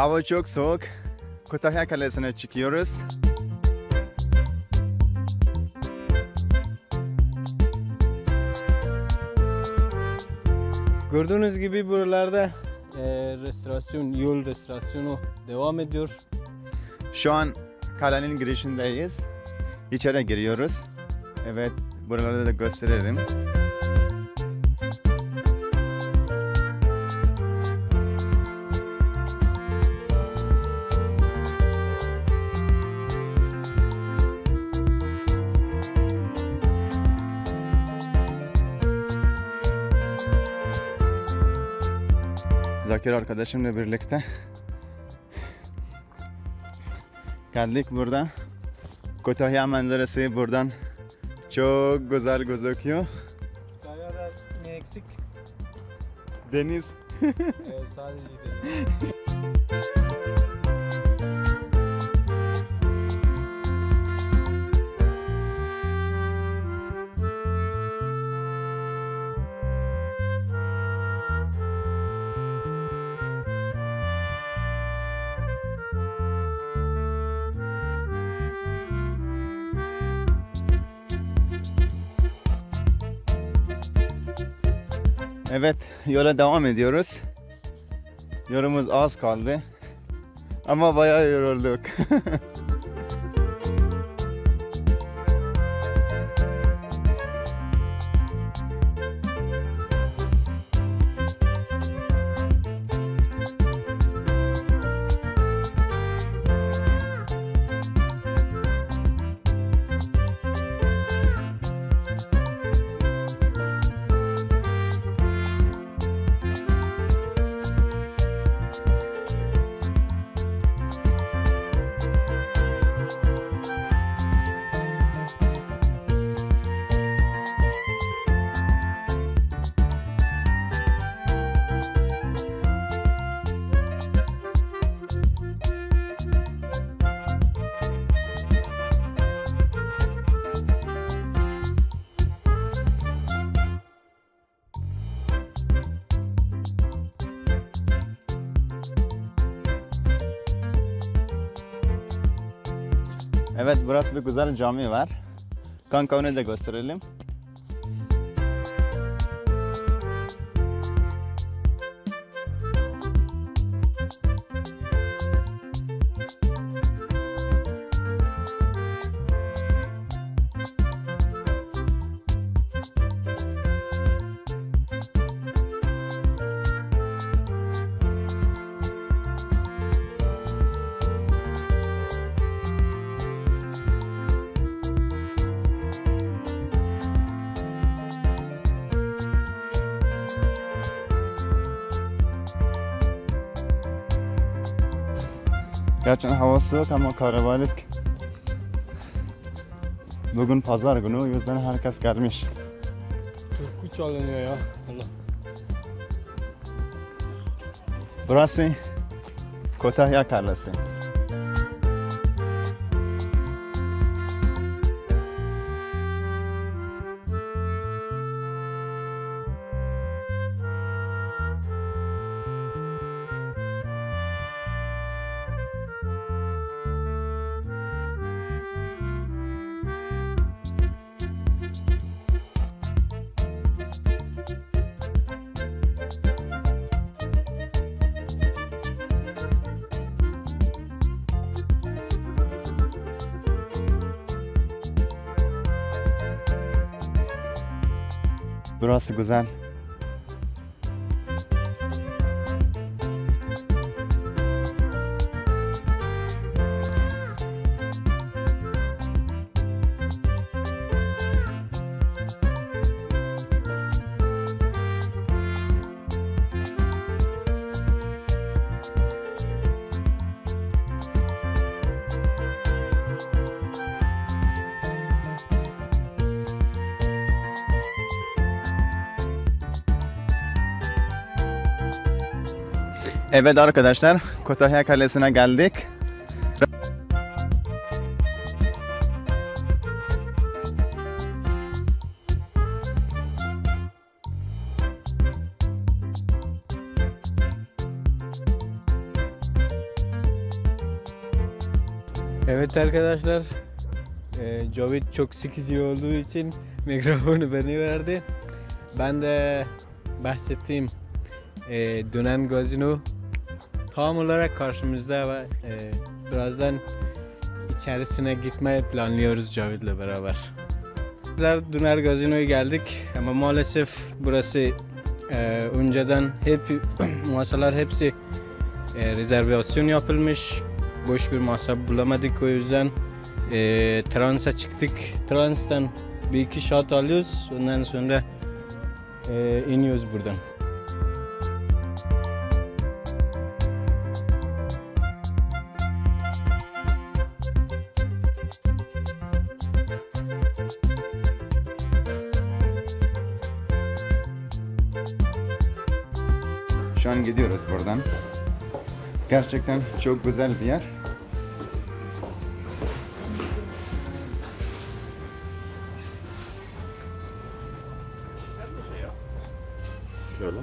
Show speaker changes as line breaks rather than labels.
Hava çok soğuk. Kütahya Kalesi'ne çıkıyoruz.
Gördüğünüz gibi buralarda e, restorasyon, yol restorasyonu devam ediyor.
Şu an kalenin girişindeyiz. İçeri giriyoruz. Evet, buralarda da gösterelim. Zakir arkadaşımla birlikte geldik burada. Kütahya manzarası buradan çok güzel gözüküyor.
Kayada ne eksik?
Deniz.
E, sadece
Evet, yola devam ediyoruz. Yolumuz az kaldı. Ama bayağı yorulduk. evet, burası bir güzel cami var. Kanka onu da gösterelim. Gerçekten hava soğuk ama karabalık. Bugün pazar günü o yüzden herkes gelmiş.
Türkü çalınıyor ya. Allah.
Burası Kütahya Kalesi. Burası güzel. Evet arkadaşlar, Kütahya Kalesi'ne geldik.
Evet arkadaşlar, e, çok sıkıcı olduğu için mikrofonu bana verdi. Ben de bahsettiğim e, dönen gazino tam olarak karşımızda ve e, birazdan içerisine gitmeyi planlıyoruz Cavit'le beraber. Bizler Döner Gazino'ya geldik ama maalesef burası e, önceden hep masalar hepsi e, rezervasyon yapılmış. Boş bir masa bulamadık o yüzden e, transa çıktık. Trans'tan bir iki shot alıyoruz. Ondan sonra e, iniyoruz buradan.
Şu an gidiyoruz buradan. Gerçekten çok güzel bir yer.
Şöyle.